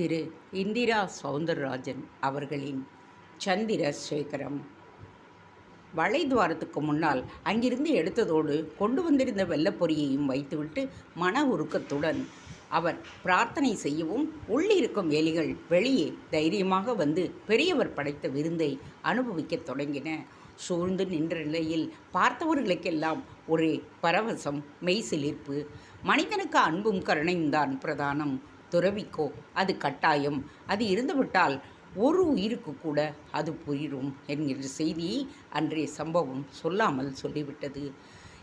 திரு இந்திரா சவுந்தரராஜன் அவர்களின் சந்திரசேகரம் வளைதுவாரத்துக்கு முன்னால் அங்கிருந்து எடுத்ததோடு கொண்டு வந்திருந்த வெள்ளப்பொரியையும் வைத்துவிட்டு மன உருக்கத்துடன் அவர் பிரார்த்தனை செய்யவும் உள்ளிருக்கும் எலிகள் வெளியே தைரியமாக வந்து பெரியவர் படைத்த விருந்தை அனுபவிக்கத் தொடங்கின. சூழ்ந்து நின்ற நிலையில் பார்த்தவர்களுக்கெல்லாம் ஒரே பரவசம் மெய்சிலிர்ப்பு. மனிதனுக்கு அன்பும் கருணையும் தான் பிரதானம். துறவிக்கோ அது கட்டாயம். அது இருந்துவிட்டால் ஒரு உயிருக்கு கூட அது புரியும் என்கிற செய்தியை அன்றைய சம்பவம் சொல்லாமல் சொல்லிவிட்டது.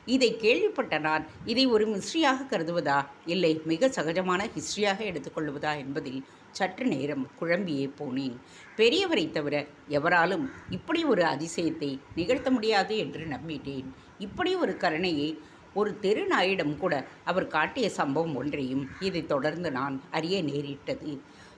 இதை கேள்விப்பட்ட நான் இதை ஒரு ஹிஸ்ட்ரியாக கருதுவதா? இல்லை மிக சகஜமான ஹிஸ்ட்ரியாக எடுத்துக்கொள்வதா என்பதில் சற்று நேரம் குழம்பியே போனேன். பெரியவரை தவிர எவராலும் இப்படி ஒரு அதிசயத்தை நிகழ்த்த முடியாது என்று நம்பிட்டேன். இப்படி ஒரு கருணையை ஒரு தெரு நாயிடம் கூட அவர் காட்டிய சம்பவம் ஒன்றையும் இதைத் தொடர்ந்து நான் அறிய நேரிட்டது.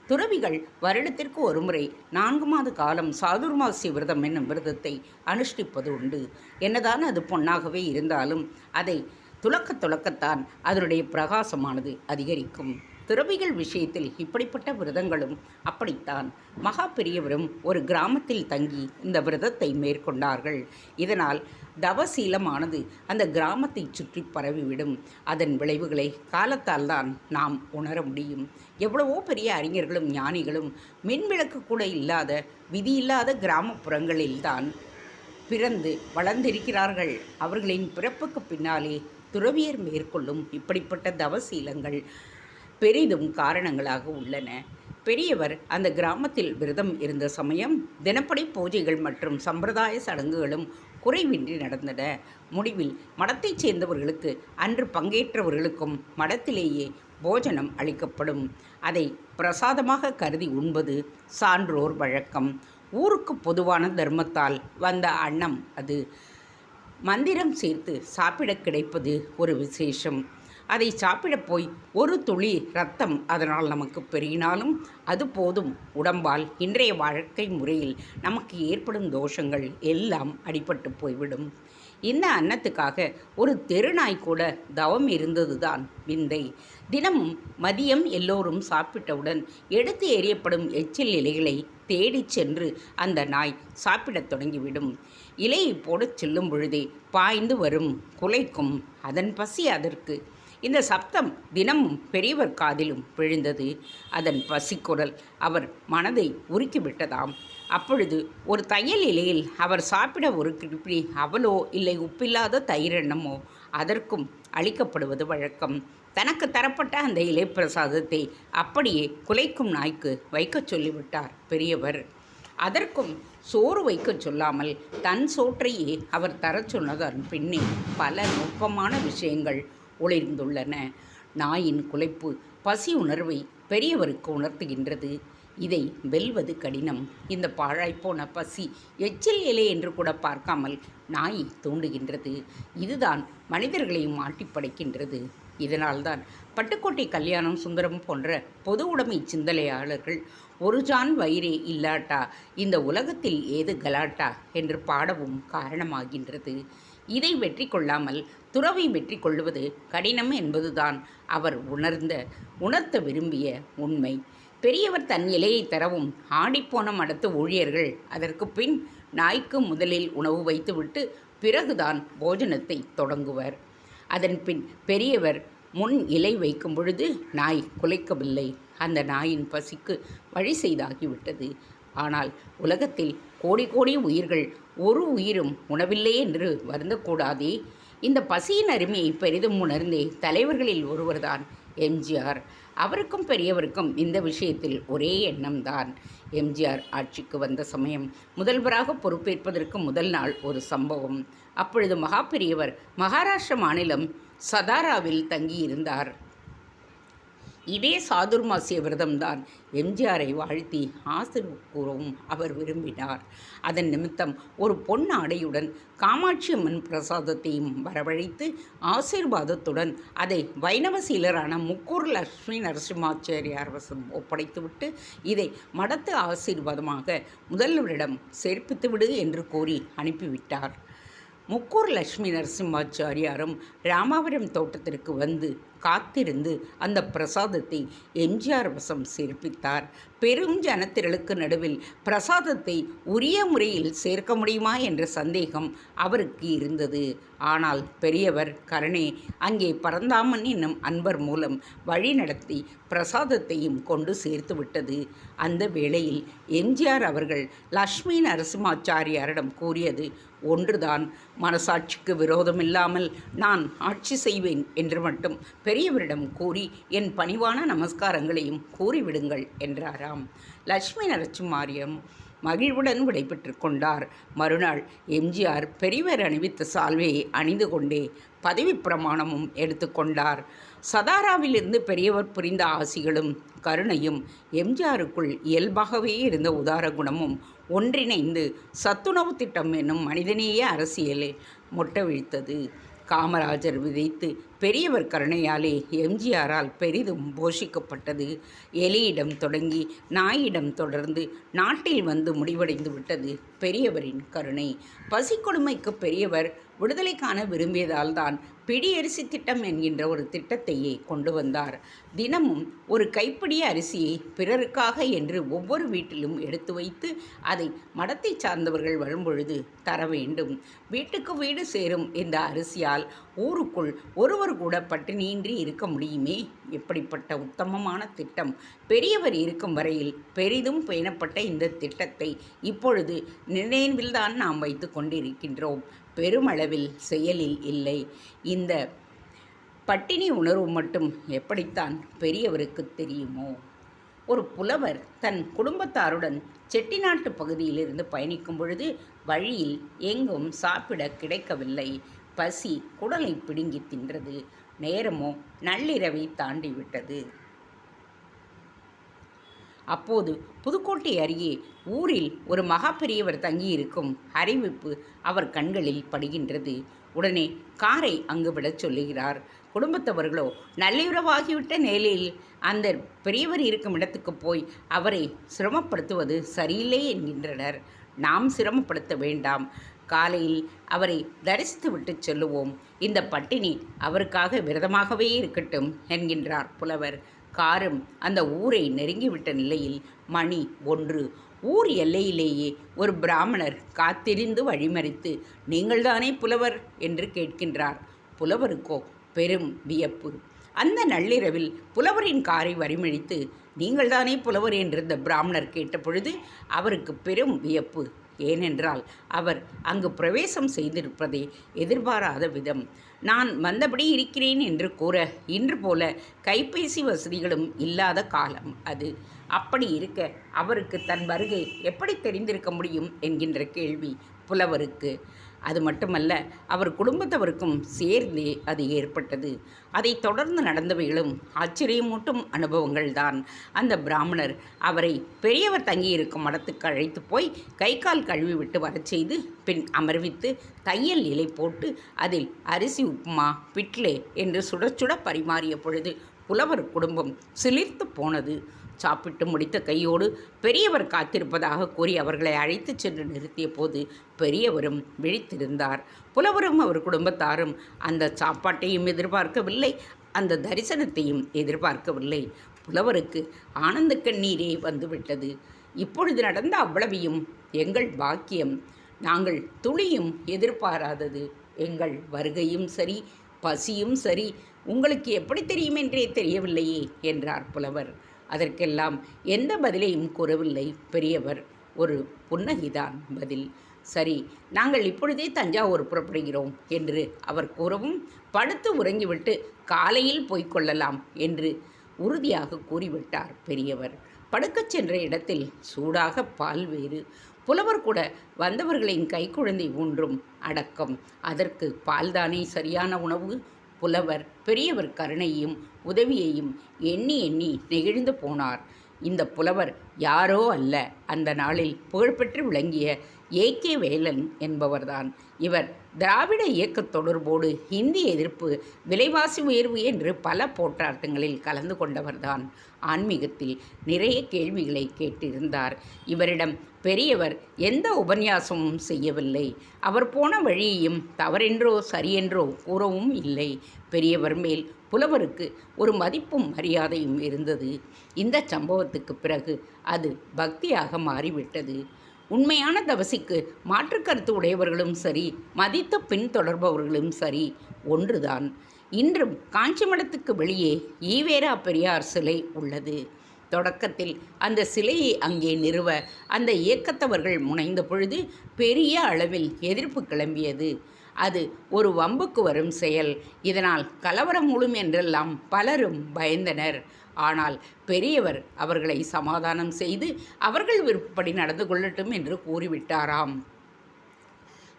துறவிகள் வருடத்திற்கு ஒருமுறை நான்கு மாத காலம் சாதுர்மாசி விரதம் என்னும் விரதத்தை அனுஷ்டிப்பது உண்டு. என்னதான் அது பொன்னாகவே இருந்தாலும் அதை துலக்க துலக்கத்தான் அதனுடைய பிரகாசமானது அதிகரிக்கும். துறவிகள் விஷயத்தில் இப்படிப்பட்ட விரதங்களும் அப்படித்தான். மகா பெரியவரும் ஒரு கிராமத்தில் தங்கி இந்த விரதத்தை மேற்கொண்டார்கள். இதனால் தவசீலமானது அந்த கிராமத்தை சுற்றி பரவிவிடும். அதன் விளைவுகளை காலத்தால் தான் நாம் உணர முடியும். எவ்வளவோ பெரிய அறிஞர்களும் ஞானிகளும் மின்விளக்கு கூட இல்லாத விதியில்லாத கிராமப்புறங்களில்தான் பிறந்து வளர்ந்திருக்கிறார்கள். அவர்களின் பிறப்புக்கு பின்னாலே துறவியர் மேற்கொள்ளும் இப்படிப்பட்ட தவசீலங்கள் பெரிதும் காரணங்களாக உள்ளன. பெரியவர் அந்த கிராமத்தில் விரதம் இருந்த சமயம் தினப்படி பூஜைகள் மற்றும் சம்பிரதாய சடங்குகளும் குறைவின்றி நடந்தன. முடிவில் மடத்தைச் சேர்ந்தவர்களுக்கு அன்று பங்கேற்றவர்களுக்கும் மடத்திலேயே போஜனம் அளிக்கப்படும். அதை பிரசாதமாக கருதி உண்பது சான்றோர் வழக்கம். ஊருக்கு பொதுவான தர்மத்தால் வந்த அன்னம் அது. மந்திரம் சேர்த்து சாப்பிட கிடைப்பது ஒரு விசேஷம். அதை சாப்பிடப் போய் ஒரு துளி ரத்தம் அதனால் நமக்கு பெருகினாலும் அது போதும். உடம்பால் இன்றைய வாழ்க்கை முறையில் நமக்கு ஏற்படும் தோஷங்கள் எல்லாம் அடிபட்டு போய்விடும். இந்த அன்னத்துக்காக ஒரு தெருநாய் கூட தவம் இருந்ததுதான் விந்தை. தினமும் மதியம் எல்லோரும் சாப்பிட்டவுடன் எடுத்து எறியப்படும் எச்சில் இலைகளை தேடிச் சென்று அந்த நாய் சாப்பிடத் தொடங்கிவிடும். இலையை போடச் செல்லும் பொழுதே பாய்ந்து வரும் குலைக்கும் அதன் பசி அதற்கு இந்த சப்தம் தினமும் பெரியவர் காதிலும் விழுந்தது. அதன் பசிக்குரல் அவர் மனதை உருக்கிவிட்டதாம் அப்பொழுது ஒரு தையல் இலையில் அவர் சாப்பிட ஒரு கிருப்பி அவளோ இல்லை உப்பில்லாத தயிரெண்ணமோ அதற்கும் அளிக்கப்படுவது வழக்கம். தனக்கு தரப்பட்ட அந்த இலை பிரசாதத்தை அப்படியே குலைக்கும் நாய்க்கு வைக்கச் சொல்லிவிட்டார் பெரியவர். அதற்கும் சோறு வைக்கச் சொல்லாமல் தன் சோற்றையே அவர் தரச் சொன்னதன் பின்னே பல நுட்பமான விஷயங்கள் ஒளிர்ந்துள்ளன. நாயின் குலைப்பு பசி உணர்வை பெரியவருக்கு உணர்த்துகின்றது. இதை வெல்வது கடினம். இந்த பாழாய்ப்போன பசி எச்சில் இலை என்று கூட பார்க்காமல் நாயை தூண்டுகின்றது. இதுதான் மனிதர்களையும் ஆட்டிப்படைக்கின்றது இதனால்தான் பட்டுக்கோட்டை கல்யாணம் சுந்தரம் போன்ற பொது உடைமை சிந்தனையாளர்கள் ஒரு ஜான் வயிறே இல்லாட்டா இந்த உலகத்தில் ஏது கலாட்டா? என்று பாடவும் காரணமாகின்றது. இதை வெற்றி கொள்ளாமல் துறவை வெற்றி கொள்வது கடினம் என்பதுதான் அவர் உணர்ந்த உணர்த்த விரும்பிய உண்மை. பெரியவர் தன் இலையை தரவும் ஆடிப்போன மடத்து ஊழியர்கள் அதற்கு பின் நாய்க்கு முதலில் உணவு வைத்துவிட்டு பிறகுதான் போஜனத்தை தொடங்குவர். அதன் பின் பெரியவர் முன் இலை வைக்கும் பொழுது நாய் குலைக்கவில்லை. அந்த நாயின் பசிக்கு வழி செய்தாகிவிட்டது. ஆனால் உலகத்தில் கோடி கோடி உயிர்கள் ஒரு உயிரும் உணவில்லை என்று வருந்தக்கூடாதே. இந்த பசியின் அருமையை பெரிதும் உணர்ந்தே தலைவர்களில் ஒருவர்தான் எம்ஜிஆர். அவருக்கும் பெரியவருக்கும் இந்த விஷயத்தில் ஒரே எண்ணம்தான். எம்ஜிஆர் ஆட்சிக்கு வந்த சமயம் முதல்வராக பொறுப்பேற்பதற்கு முதல் நாள் ஒரு சம்பவம். அப்பொழுது மகா பெரியவர் மகாராஷ்டிர மாநிலம் சதாராவில் தங்கியிருந்தார். இதே சாதுர்மாசிய விரதம்தான் எம்ஜிஆரை வாழ்த்தி ஆசிர் கூறவும் அவர் விரும்பினார். அதன் நிமித்தம் ஒரு பொன் ஆடையுடன் காமாட்சி அம்மன் பிரசாதத்தையும் வரவழைத்து ஆசீர்வாதத்துடன் அதை வைணவ சீலரான முக்கூர் லட்சுமி நரசிம்மாச்சாரியார் வசம் ஒப்படைத்துவிட்டு இதை மடத்து ஆசீர்வாதமாக முதல்வரிடம் சேர்ப்பித்து விடு என்று கூறி அனுப்பிவிட்டார். முக்கூர் லட்சுமி நரசிம்மாச்சாரியாரும் ராமாவரம் தோட்டத்திற்கு வந்து காத்திருந்து அந்த பிரசாதத்தை எம்ஜிஆர் வசம் சேர்ப்பித்தார் பெரும் ஜனத்திரளுக்கு நடுவில் பிரசாதத்தை உரிய முறையில் சேர்க்க முடியுமா என்ற சந்தேகம் அவருக்கு இருந்தது. ஆனால் பெரியவர் கருணே அங்கே பரந்தாமன் என்னும் அன்பர் மூலம் வழி நடத்தி பிரசாதத்தையும் கொண்டு சேர்த்து விட்டது. அந்த வேளையில் எம்ஜிஆர் அவர்கள் லக்ஷ்மி நரசிம்மாச்சாரியாரிடம் கூறியது ஒன்றுதான் மனசாட்சிக்கு விரோதமில்லாமல் நான் ஆட்சி செய்வேன் என்று மட்டும் பெரியவரிடம் கூறி என் பணிவான நமஸ்காரங்களையும் கூறிவிடுங்கள் என்றாரா? என்றாராம் லட்சுமி நரசிம்மாரியம் மகிழ்வுடன் விடைபெற்று கொண்டார். மறுநாள் எம்ஜிஆர் பெரியவர் அணிவித்த சால்வையை அணிந்து கொண்டே பதவி பிரமாணமும் எடுத்துக்கொண்டார் சதாராவிலிருந்து பெரியவர் புரிந்த ஆசிகளும் கருணையும் எம்ஜிஆருக்குள் இயல்பாகவே இருந்த உதார குணமும் ஒன்றிணைந்து சத்துணவு திட்டம் என்னும் மனிதநேய அரசியலை மொட்டவிழ்த்தது காமராஜர் விதைத்து பெரியவர் கருணையாலே எம்ஜிஆரால் பெரிதும் போஷிக்கப்பட்டது. எலியிடம் தொடங்கி நாயிடம் தொடர்ந்து நாட்டில் வந்து முடிவடைந்து விட்டது. பெரியவரின் கருணை. பசி கொடுமைக்கு பெரியவர் விடுதலை காண விரும்பியதால் தான் பிடியரிசி திட்டம் என்கின்ற ஒரு திட்டத்தையே கொண்டு வந்தார். தினமும் ஒரு கைப்பிடி அரிசியை பிறருக்காக என்று ஒவ்வொரு வீட்டிலும் எடுத்து வைத்து அதை மடத்தை சார்ந்தவர்கள் வரும்பொழுது தர வேண்டும். வீட்டுக்கு வீடு சேரும் இந்த அரிசியால் ஊருக்குள் ஒருவர் கூட பட்டினியின்றி இருக்க முடியுமே? இப்படிப்பட்ட உத்தமமான திட்டம் பெரியவர் இருக்கும் வரையில் பெரிதும் பேணப்பட்ட இந்த திட்டத்தை இப்பொழுது நினைவில்தான் நாம் வைத்து கொண்டிருக்கின்றோம். பெருமளவில் செயலில் இல்லை. இந்த பட்டினி உணர்வு மட்டும் எப்படித்தான் பெரியவருக்கு தெரியுமோ? ஒரு புலவர் தன் குடும்பத்தாருடன் செட்டிநாட்டு பகுதியிலிருந்து பயணிக்கும் பொழுது வழியில் எங்கும் சாப்பிட கிடைக்கவில்லை. பசி குடலை பிடுங்கி தின்றது. நேரமோ நள்ளிரவை தாண்டிவிட்டது. அப்போது புதுக்கோட்டை அருகே ஊரில் ஒரு மகா பெரியவர் தங்கியிருக்கும் அறிவிப்பு அவர் கண்களில் படுகின்றது. உடனே காரை அங்கு விடச் சொல்லுகிறார். குடும்பத்தவர்களோ நல்லுறவாகிவிட்ட நிலையில் அந்த பெரியவர் இருக்கும் இடத்துக்கு போய் அவரை சிரமப்படுத்துவது சரியில்லை என்கின்றனர். நாம் சிரமப்படுத்த வேண்டாம். காலையில் அவரை தரிசித்து விட்டு செல்லுவோம். இந்த பட்டினி அவருக்காக விரதமாகவே இருக்கட்டும் என்கின்றார் புலவர். காரும் அந்த ஊரை நெருங்கிவிட்ட நிலையில் மணி ஒன்று. ஊர் எல்லையிலேயே ஒரு பிராமணர் காத்திருந்து வழிமறித்து நீங்கள்தானே புலவர்? என்று கேட்கின்றார் புலவருக்கோ பெரும் வியப்பு. அந்த நள்ளிரவில் புலவரின் காரை வரிமழித்து நீங்கள்தானே புலவர்? என்றிருந்த பிராமணர் கேட்டபொழுது அவருக்கு பெரும் வியப்பு. ஏனென்றால் அவர் அங்கு பிரவேசம் செய்திருப்பதை எதிர்பாராத விதம். நான் வந்தபடி இருக்கிறேன் என்று கூற இன்று போல கைபேசி வசதிகளும் இல்லாத காலம் அது. அப்படி இருக்க அவருக்கு தன் வருகை எப்படி தெரிந்திருக்க முடியும்? என்கின்ற கேள்வி புலவருக்கு. அது மட்டுமல்ல அவர் குடும்பத்தவருக்கும் சேர்ந்தே அது ஏற்பட்டது. அதை தொடர்ந்து நடந்தவைகளும் ஆச்சரியமூட்டும் அனுபவங்கள் தான் அந்த பிராமணர் அவரை பெரியவர் தங்கியிருக்கும் மடத்துக்கு அழைத்து போய் கை கால் கழுவி விட்டு வரச் செய்து பின் அமர்வித்து தையல் இலை போட்டு அதில் அரிசி உப்புமா பிட்லே என்று சுட சுட பரிமாறிய பொழுது புலவர் குடும்பம் சிலிர்த்து போனது. சாப்பிட்டு முடித்த கையோடு பெரியவர் காத்திருப்பதாக கூறி அவர்களை அழைத்துச் சென்று நிறுத்திய போது பெரியவரும் விழித்திருந்தார். புலவரும் அவர் குடும்பத்தாரும் அந்த சாப்பாட்டையும் எதிர்பார்க்கவில்லை அந்த தரிசனத்தையும் எதிர்பார்க்கவில்லை. புலவருக்கு ஆனந்த கண்ணீரே வந்துவிட்டது. இப்பொழுது நடந்த அவ்வளவையும் எங்கள் பாக்கியம். நாங்கள் துளியும் எதிர்பாராதது. எங்கள் வருகையும் சரி பசியும் சரி உங்களுக்கு எப்படி தெரியும் என்றே தெரியவில்லையே என்றார் புலவர். அதற்கெல்லாம் எந்த பதிலையும் கூறவில்லை. பெரியவர் ஒரு புன்னகைதான் பதில். சரி நாங்கள் இப்பொழுதே தஞ்சாவூர் புறப்படுகிறோம் என்று அவர் கூறவும் படுத்து உறங்கிவிட்டு காலையில் போய்க் கொள்ளலாம் என்று உறுதியாக கூறிவிட்டார் பெரியவர். படுக்கச் சென்ற இடத்தில் சூடாக பால் வேறு புலவர் கூட வந்தவர்களின் கைக்குழந்தை ஒன்றும் அடக்கம். அதற்கு பால்தானே சரியான உணவு? புலவர் பெரியவர் கருணையும் உதவியையும் எண்ணி எண்ணி நெகிழ்ந்து போனார். இந்த புலவர் யாரோ அல்ல. அந்த நாளில் புகழ்பெற்று விளங்கிய ஏ. கே. வேலன் என்பவர்தான். இவர் திராவிட இயக்க தொடர்போடு ஹிந்தி எதிர்ப்பு விலைவாசி உயர்வு என்று பல போராட்டங்களில் கலந்து கொண்டவர்தான். ஆன்மீகத்தில் நிறைய கேள்விகளை கேட்டிருந்தார். இவரிடம் பெரியவர் எந்த உபன்யாசமும் செய்யவில்லை. அவர் போன வழியையும் தவறென்றோ சரியென்றோ கூறவும் இல்லை. பெரியவர் மேல் புலவருக்கு ஒரு மதிப்பும் மரியாதையும் இருந்தது. இந்த சம்பவத்துக்கு பிறகு அது பக்தியாக மாறிவிட்டது. உண்மையான தவசிக்கு மாற்று கருத்து உடையவர்களும் சரி மதித்து பின்தொடர்பவர்களும் சரி ஒன்றுதான். இன்றும் காஞ்சி மடத்துக்கு வெளியே ஈவேரா பெரியார் சிலை உள்ளது. தொடக்கத்தில் அந்த சிலையை அங்கே நிறுவ அந்த இயக்கத்தவர்கள் முனைந்த பொழுது பெரிய அளவில் எதிர்ப்பு கிளம்பியது. அது ஒரு வம்புக்கு வரும் செயல். இதனால் கலவரம் முழும் என்றெல்லாம் பலரும் பயந்தனர். ஆனால் பெரியவர் அவர்களை சமாதானம் செய்து அவர்கள் விருப்பப்படி நடந்து கொள்ளட்டும் என்று கூறிவிட்டாராம்.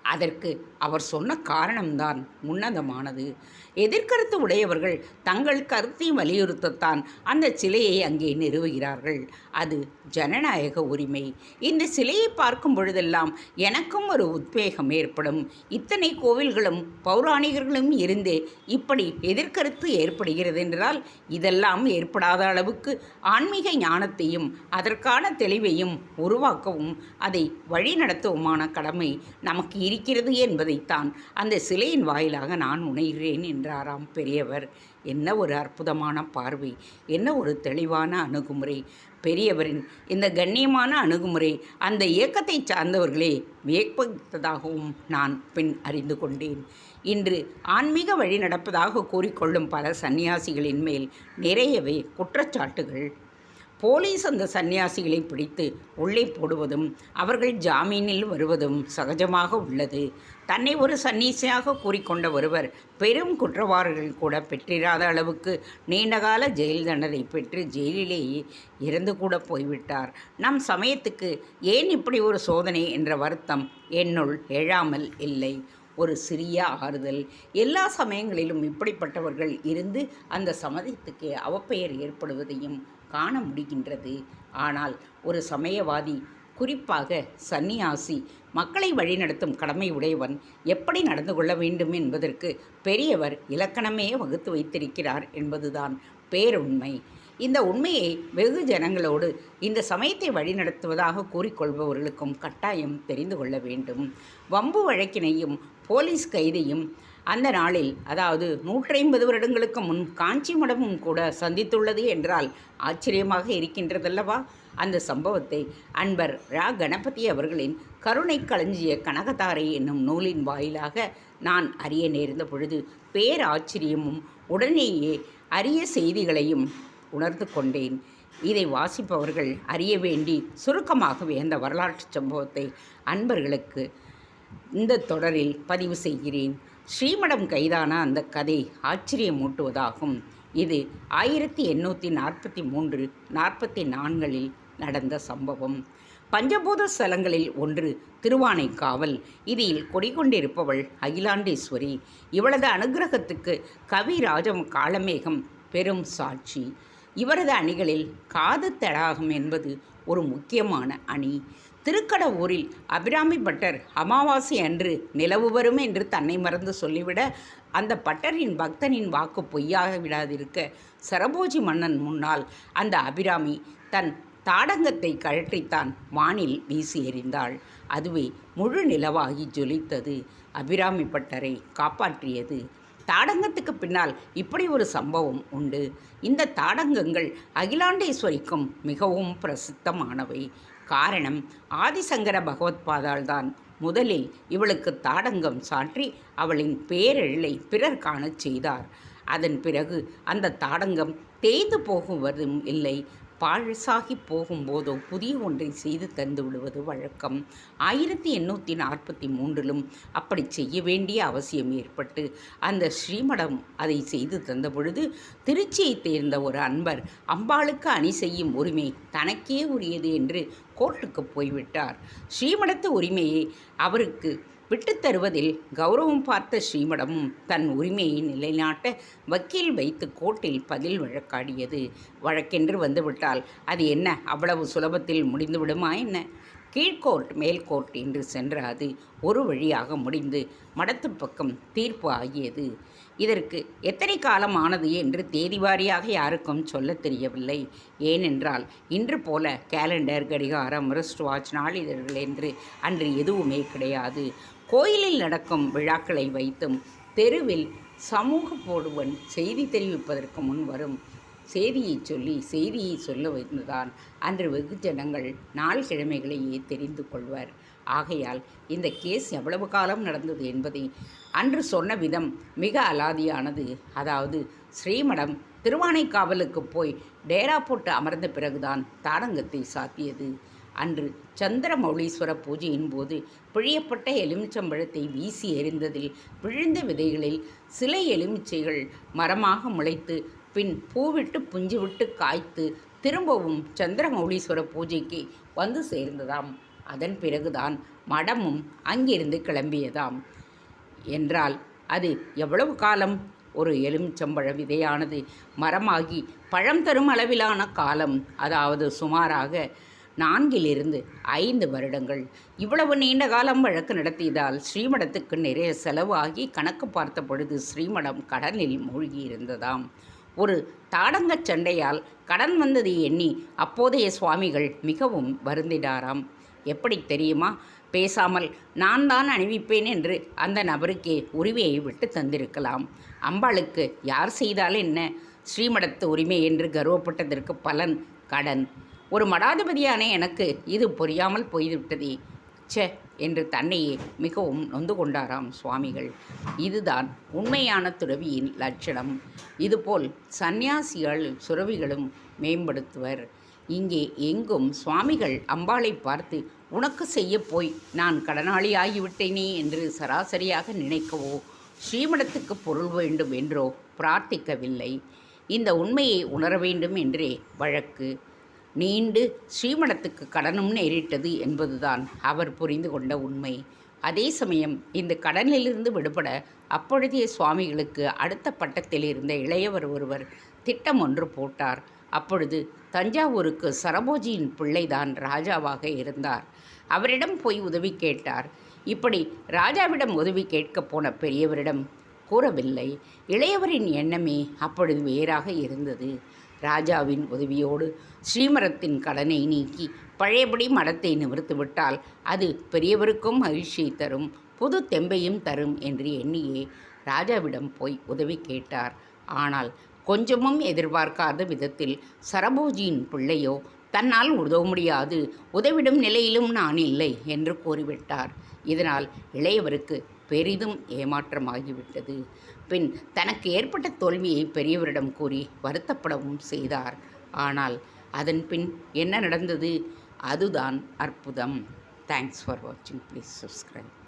அதற்கு அவர் சொன்ன காரணம்தான் உன்னதமானது. எதிர்கருத்து உடையவர்கள் தங்கள் கருத்தை வலியுறுத்தத்தான் அந்த சிலையை அங்கே நிறுவுகிறார்கள். அது ஜனநாயக உரிமை. இந்த சிலையை பார்க்கும் பொழுதெல்லாம் எனக்கும் ஒரு உத்வேகம் ஏற்படும். இத்தனை கோவில்களும் பௌராணிகர்களும் இருந்தே இப்படி எதிர்கருத்து ஏற்படுகிறது என்றால் இதெல்லாம் ஏற்படாத அளவுக்கு ஆன்மீக ஞானத்தையும் அதற்கான தெளிவையும் உருவாக்கவும் அதை வழிநடத்தவுமான கடமை நமக்கு இருக்கிறது என்பதைத்தான். அந்த சிலையின் வாயிலாக நான் உணர்கிறேன் என்றாராம் பெரியவர். என்ன ஒரு அற்புதமான பார்வை. என்ன ஒரு தெளிவான அணுகுமுறை. பெரியவரின் இந்த கண்ணியமான அணுகுமுறை அந்த இயக்கத்தை சார்ந்தவர்களே வியப்பதாகவும் நான் பின் அறிந்து கொண்டேன். இன்று ஆன்மீக வழி நடப்பதாக கூறிக்கொள்ளும் பல சன்னியாசிகளின் மேல் நிறையவே குற்றச்சாட்டுகள் போலீஸ் அந்த சன்னியாசிகளை பிடித்து உள்ளே போடுவதும் அவர்கள் ஜாமீனில் வருவதும் சகஜமாக உள்ளது. தன்னை ஒரு சன்னியாசியாக கூறிக்கொண்ட ஒருவர் பெரும் குற்றவாளிகள் கூட பெற்றிராத அளவுக்கு நீண்டகால ஜெயில் தண்டனை பெற்று ஜெயிலிலேயே இறந்து கூட போய்விட்டார். நம் சமயத்துக்கு ஏன் இப்படி ஒரு சோதனை என்ற வருத்தம் என்னுள் எழாமல் இல்லை. ஒரு சிறிய ஆறுதல். எல்லா சமயங்களிலும் இப்படிப்பட்டவர்கள் இருந்து அந்த சமயத்துக்கு அவப்பெயர் ஏற்படுவதையும் காண முடிகின்றது. ஆனால் ஒரு சமயவாதி குறிப்பாக சந்நியாசி மக்களை வழிநடத்தும் கடமை உடையவன் எப்படி நடந்து கொள்ள வேண்டும் என்பதற்கு பெரியவர் இலக்கணமே வகுத்து வைத்திருக்கிறார் என்பதுதான் பேருண்மை. இந்த உண்மையை வெகு ஜனங்களோடு இந்த சமயத்தை வழிநடத்துவதாக கூறிக்கொள்பவர்களுக்கும் கட்டாயம் தெரிந்து கொள்ள வேண்டும். வம்பு வழக்கினையும் போலீஸ் கைதையும் அந்த நாளில் அதாவது நூற்றைம்பது வருடங்களுக்கு முன் காஞ்சி மடமும் கூட சந்தித்துள்ளது என்றால் ஆச்சரியமாக இருக்கின்றதல்லவா? அந்த சம்பவத்தை அன்பர் ரா. கணபதி அவர்களின் கருணை களஞ்சிய கனகதாரை என்னும் நூலின் வாயிலாக நான் அறிய நேர்ந்த பொழுது பேராச்சரியமும் உடனேயே அரிய செய்திகளையும் உணர்ந்து கொண்டேன். இதை வாசிப்பவர்கள் அறிய வேண்டி சுருக்கமாகவே அந்த வரலாற்று சம்பவத்தை அன்பர்களுக்கு இந்த தொடரில் பதிவு செய்கிறேன். ஸ்ரீமடம் கைதான அந்த கதை ஆச்சரியமூட்டுவதாகும். இது ஆயிரத்தி எண்ணூற்றி நாற்பத்தி மூன்று நாற்பத்தி நான்கில் நடந்த சம்பவம். பஞ்சபூத ஸ்தலங்களில் ஒன்று திருவானைக்காவல். இதில் கொடிகொண்டிருப்பவள் அகிலாண்டேஸ்வரி. இவளது அனுகிரகத்துக்கு கவி ராஜம் காளமேகம் பெரும் சாட்சி. இவரது அணிகளில் காது தடாகம் என்பது ஒரு முக்கியமான அணி. திருக்கடவூரில் அபிராமி பட்டர் அமாவாசை அன்று நிலவு வரும் என்று தன்னை மறந்து சொல்லிவிட அந்த பட்டரின் பக்தனின் வாக்கு பொய்யாக விடாதிருக்க சரபோஜி மன்னன் முன்னால் அந்த அபிராமி தன் தாடங்கத்தை கழற்றித்தான் வானில் வீசி எறிந்தாள். அதுவே முழு நிலவாகி ஜொலித்தது. அபிராமி பட்டரை காப்பாற்றியது. தாடங்கத்துக்கு பின்னால் இப்படி ஒரு சம்பவம் உண்டு. இந்த தாடங்கங்கள் அகிலாண்டேஸ்வரிக்கும் மிகவும் பிரசித்தமானவை. காரணம் ஆதிசங்கர பகவத்பாதால் தான். முதலில் இவளுக்கு தாடங்கம் சாற்றி அவளின் பேரெழிலை பிறர் காணச் செய்தார். அதன் பிறகு அந்த தாடங்கம் தேய்ந்து போகுவதும் இல்லை. பழசாகி போகும்போதோ புதிய ஒன்றை செய்து தந்து விடுவது வழக்கம். ஆயிரத்தி எண்ணூற்றி நாற்பத்தி மூன்றிலும் அப்படி செய்ய வேண்டிய அவசியம் ஏற்பட்டு அந்த ஸ்ரீமடம் அதை செய்து தந்த பொழுது திருச்சியைத் தேர்ந்த ஒரு அன்பர் அம்பாளுக்கு அணி செய்யும் உரிமை தனக்கே உரியது என்று கோர்ட்டுக்கு போய்விட்டார். ஸ்ரீமடத்து உரிமையை அவருக்கு விட்டுத் தருவதில் கௌரவம் பார்த்த ஸ்ரீமடமும் தன் உரிமையை நிலைநாட்ட வக்கீல் வைத்து கோர்ட்டில் பதில் வழக்காடியது. வழக்கென்று வந்துவிட்டால் அது என்ன? அவ்வளவு சுலபத்தில் முடிந்துவிடுமா என்ன? கீழ்கோர்ட் மேல்கோர்ட் என்று சென்ற அது ஒரு வழியாக முடிந்து மடத்து பக்கம் தீர்ப்பு ஆகியது. இதற்கு எத்தனை காலம் ஆனது என்று தேதி வாரியாக யாருக்கும் சொல்லத் தெரியவில்லை. ஏனென்றால் இன்று போல கேலண்டர் கடிகாரம் ரிஸ்ட் வாட்ச் நாளிதழ்கள் என்று அன்று எதுவுமே கிடையாது. கோயிலில் நடக்கும் விழாக்களை வைத்தும் தெருவில் சமூக போடுவன் செய்தி தெரிவிப்பதற்கு முன் வரும். செய்தியை சொல்லி செய்தியை சொல்ல வந்துதான் அன்று வெகுஜனங்கள் நாள் கிழமைகளையே தெரிந்து கொள்வர். ஆகையால் இந்த கேஸ் எவ்வளவு காலம் நடந்தது என்பதை அன்று சொன்ன விதம் மிக அலாதியானது. அதாவது ஸ்ரீமடம் திருவானைக்காவலுக்கு போய் டேரா போட்டு அமர்ந்த பிறகுதான் தாடங்கத்தை சாத்தியது. அன்று சந்திரமௌலீஸ்வர பூஜையின் போது பிழியப்பட்ட எலுமிச்சம்பழத்தை வீசி எறிந்ததில் விழுந்த விதைகளில் சில எலுமிச்சைகள் மரமாக முளைத்து பின் பூவிட்டு புஞ்சு விட்டு காய்த்து திரும்பவும் சந்திரமௌலீஸ்வர பூஜைக்கு வந்து சேர்ந்ததாம். அதன் பிறகுதான் மடமும் அங்கிருந்து கிளம்பியதாம். என்றால் அது எவ்வளவு காலம்? ஒரு எலுமிச்சம்பழ விதையானது மரமாகி பழம் தரும் அளவிலான காலம். அதாவது சுமாராக நான்கிலிருந்து ஐந்து வருடங்கள். இவ்வளவு நீண்ட காலம் வழக்கு நடத்தியதால் ஸ்ரீமடத்துக்கு நிறைய செலவாகி கணக்கு பார்த்த பொழுது ஸ்ரீமடம் கடலில் மூழ்கி இருந்ததாம் ஒரு தாடங்கச் சண்டையால் கடன் வந்ததை எண்ணி அப்போதைய சுவாமிகள் மிகவும் வருந்தினாராம். எப்படி தெரியுமா? பேசாமல் நான் தான் அணிவிப்பேன் என்று அந்த நபருக்கே உரிமையை விட்டு தந்திருக்கலாம். அம்பாளுக்கு யார் செய்தால் என்ன? ஸ்ரீமடத்து உரிமை என்று கர்வப்பட்டதற்கு பலன் கடன். ஒரு மடாதிபதியான எனக்கு இது புரியாமல் போய்விட்டதே. ச்சே என்று தன்னையே மிகவும் நொந்து கொண்டாராம் சுவாமிகள். இதுதான் உண்மையான துறவியின் லட்சணம். இதுபோல் சந்நியாசிகள் சுரவிகளும் மேம்படுத்துவர். இங்கே எங்கும் சுவாமிகள் அம்பாளை பார்த்து உனக்கு செய்ய போய் நான் கடனாளியாகிவிட்டேனே என்று சராசரியாக நினைக்கவோ ஸ்ரீமடத்துக்கு பொருள் வேண்டும் என்றோ பிரார்த்திக்கவில்லை. இந்த உண்மையை உணர வேண்டும் என்றே வழக்கு. நீண்டு ஸ்ரீமடத்துக்கு கடனும் நேரிட்டது என்பதுதான் அவர் புரிந்து கொண்ட உண்மை. அதே சமயம் இந்த கடனிலிருந்து விடுபட அப்பொழுதைய சுவாமிகளுக்கு அடுத்த பட்டத்தில் இருந்த இளையவர் ஒருவர் திட்டம் ஒன்று போட்டார். அப்பொழுது தஞ்சாவூருக்கு சரபோஜியின் பிள்ளைதான் ராஜாவாக இருந்தார். அவரிடம் போய் உதவி கேட்டார். இப்படி ராஜாவிடம் உதவி கேட்கப் போன பெரியவரிடம் கூறவில்லை. இளையவரின் எண்ணமே அப்பொழுது வேறாக இருந்தது. ராஜாவின் உதவியோடு ஸ்ரீமரத்தின் கடனை நீக்கி பழையபடி மடத்தை நிமிர்த்துவிட்டால் அது பெரியவருக்கும் மகிழ்ச்சியை தரும் புது தெம்பையும் தரும் என்று எண்ணியே ராஜாவிடம் போய் உதவி கேட்டார். ஆனால் கொஞ்சமும் எதிர்பார்க்காத விதத்தில் சரபோஜியின் பிள்ளையோ தன்னால் உதவ முடியாது உதவிடும் நிலையிலும் நான் இல்லை என்று கூறிவிட்டார். இதனால் இளையவருக்கு பெரிதும் ஏமாற்றமாகிவிட்டது. பின் தனக்கு ஏற்பட்ட தோல்வியை பெரியவரிடம் கூறி வருத்தப்படவும் செய்தார். ஆனால் அதன் பின் என்ன நடந்தது? அதுதான் அற்புதம். தேங்க்ஸ் ஃபார் வாட்சிங் ப்ளீஸ் சப்ஸ்கிரைப்